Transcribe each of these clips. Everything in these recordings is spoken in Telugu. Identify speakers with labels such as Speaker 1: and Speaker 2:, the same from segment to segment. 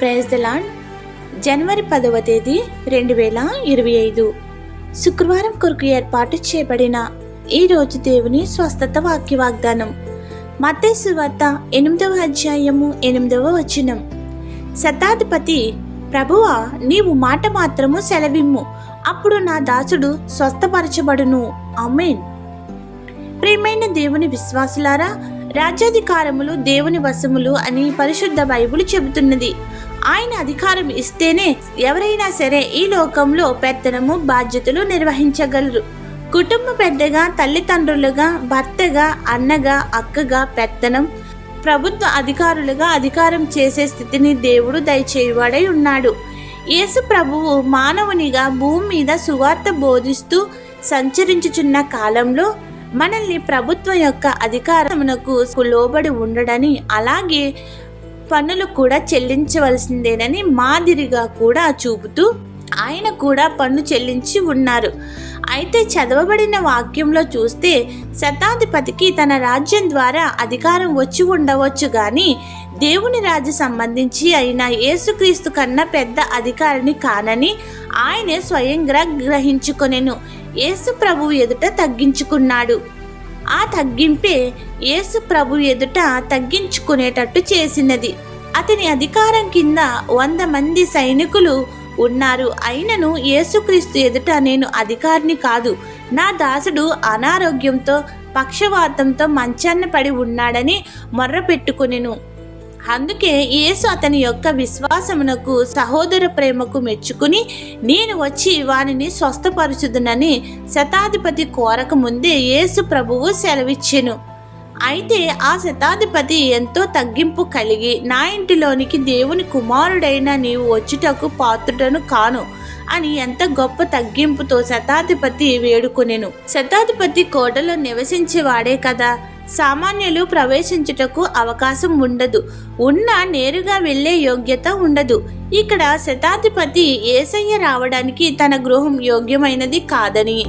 Speaker 1: ప్రైజ్ ద లాడ్ జనవరి పదవ తేదీ రెండు వేల ఇరవై ఐదు. శుక్రవారం కొరకు ఏర్పాటు చేయబడిన ఈ రోజు దేవుని స్వస్థత వాక్య వాగ్దానం. మత్తయి వార్త ఎనిమిదవ అధ్యాయము ఎనిమిదవ వచనం. శతాధిపతి ప్రభువా నీవు మాట మాత్రము సెలవిమ్ము. అప్పుడు నా దాసుడు స్వస్థపరచబడును. అమ్మేన్ ప్రియమైన దేవుని విశ్వాసులారా రాజ్యాధికారములు దేవుని వశములు అని పరిశుద్ధ బైబుల్ చెబుతున్నది. ఆయన అధికారం ఇస్తేనే ఎవరైనా సరే ఈ లోకంలో పెత్తనము బాధ్యతలు నిర్వహించగలరు. కుటుంబ పెద్దగా తల్లిదండ్రులుగా భర్తగా అన్నగా అక్కగా పెత్తనం ప్రభుత్వ అధికారులుగా అధికారం చేసే స్థితిని దేవుడు దయచేయువాడై ఉన్నాడు. యేసు ప్రభువు మానవునిగా భూమి మీద సువార్త బోధిస్తూ సంచరించుచున్న కాలంలో మనల్ని ప్రభుత్వం యొక్క అధికారమునకు లోబడి ఉండడని అలాగే పన్నులు కూడా చెల్లించవలసిందేనని మాదిరిగా కూడా చూపుతూ ఆయన కూడా పన్ను చెల్లించి ఉన్నారు. అయితే చదవబడిన వాక్యంలో చూస్తే శతాధిపతికి తన రాజ్యం ద్వారా అధికారం వచ్చి ఉండవచ్చు కానీ దేవుని రాజ్య సంబంధించి అయిన యేసుక్రీస్తు కన్నా పెద్ద అధికారిని కానని ఆయనే స్వయంగా గ్రహించుకొనెను. యేసు ప్రభువు ఎదుట తగ్గించుకున్నాడు. ఆ తగ్గింపే యేసు ప్రభు ఎదుట తగ్గించుకునేటట్టు చేసినది. అతని అధికారం కింద వంద మంది సైనికులు ఉన్నారు. అయినను యేసుక్రీస్తు ఎదుట నేను అధికారిని కాదు. నా దాసుడు అనారోగ్యంతో పక్షవాతంతో మంచాన్న పడి ఉన్నాడని మొర్ర పెట్టుకునేను అందుకే యేసు అతని యొక్క విశ్వాసమునకు సహోదర ప్రేమకు మెచ్చుకుని నేను వచ్చి వానిని స్వస్థపరుచుదునని శతాధిపతి కోరక ముందే యేసు ప్రభువు సెలవిచ్చెను. అయితే ఆ శతాధిపతి ఎంతో తగ్గింపు కలిగి నా ఇంటిలోనికి దేవుని కుమారుడైన నీవు వచ్చుటకు పాత్రుడను కాను అని ఎంత గొప్ప తగ్గింపుతో శతాధిపతి వేడుకొనెను. శతాధిపతి కోటలో నివసించేవాడే కదా. సామాన్యులు ప్రవేశించుటకు అవకాశం ఉండదు. ఉన్న నేరుగా వెళ్ళే యోగ్యత ఉండదు. ఇక్కడ శతాధిపతి ఏసయ్య రావడానికి తన గృహం యోగ్యమైనది కాదని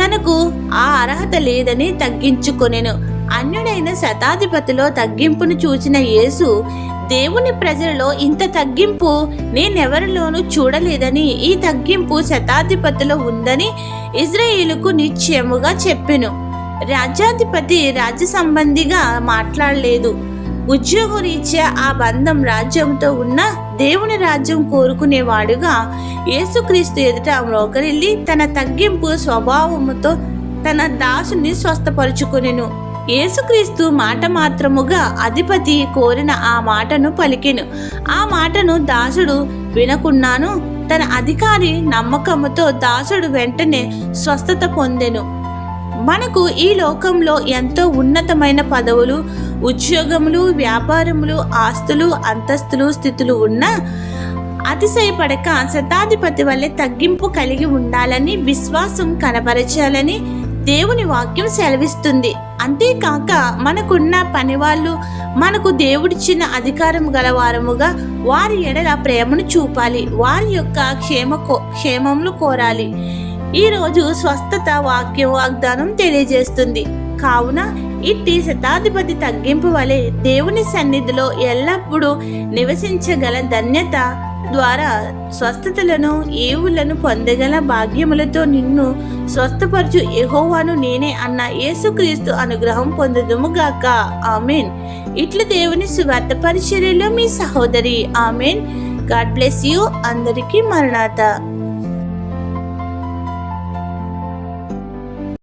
Speaker 1: తనకు ఆ అర్హత లేదని తగ్గించుకొనెను. అన్యుడైన శతాధిపతిలో తగ్గింపును చూసిన యేసు దేవుని ప్రజలలో ఇంత తగ్గింపు నేనెవరిలోనూ చూడలేదని ఈ తగ్గింపు శతాధిపతిలో ఉందని ఇజ్రాయిలుకు నిశ్చయముగా చెప్పెను. రాజ్యాధిపతి రాజ్య సంబంధిగా మాట్లాడలేదు. ఉద్యోగరీత్యా ఆ బంధం రాజ్యంతో ఉన్న దేవుని రాజ్యం కోరుకునేవాడుగా యేసుక్రీస్తు ఎదుట మోకరిల్లి తన తగ్గింపు స్వభావముతో తన దాసుని స్వస్థపరుచుకునెను. యేసుక్రీస్తు మాట మాత్రముగా అధిపతి కోరిన ఆ మాటను పలికెను. ఆ మాటను దాసుడు వినకున్నాను. తన అధికారి నమ్మకముతో దాసుడు వెంటనే స్వస్థత పొందెను. మనకు ఈ లోకంలో ఎంతో ఉన్నతమైన పదవులు ఉద్యోగములు వ్యాపారములు ఆస్తులు అంతస్తులు స్థితులు ఉన్నా అతిశయపడక శతాధిపతి వల్లే తగ్గింపు కలిగి ఉండాలని విశ్వాసం కనబరచాలని దేవుని వాక్యం సెలవిస్తుంది. అంతేకాక మనకున్న పనివాళ్ళు మనకు దేవుడిచ్చిన అధికారం గలవారముగా వారి ఎడల ప్రేమను చూపాలి. వారి యొక్క క్షేమ క్షేమములు కోరాలి. ఈరోజు స్వస్థత వాక్య వాగ్దానం తెలియజేస్తుంది. కావున ఇట్టి శతాధిపతి తగ్గింపు వలె దేవుని సన్నిధిలో ఎల్లప్పుడూ నివసించగల ధన్యత ద్వారా స్వస్థతలను ఏవులను పొందగల భాగ్యములతో నిన్ను స్వస్థపరచు ఎహోవాను నేనే అన్న యేసుక్రీస్తు అనుగ్రహం పొందుదుముగాక ఆమెన్. ఇట్లు దేవుని సువార్త పరిచర్యలో మీ సహోదరి. ఆమెన్. God bless you. అందరికీ మరణాత.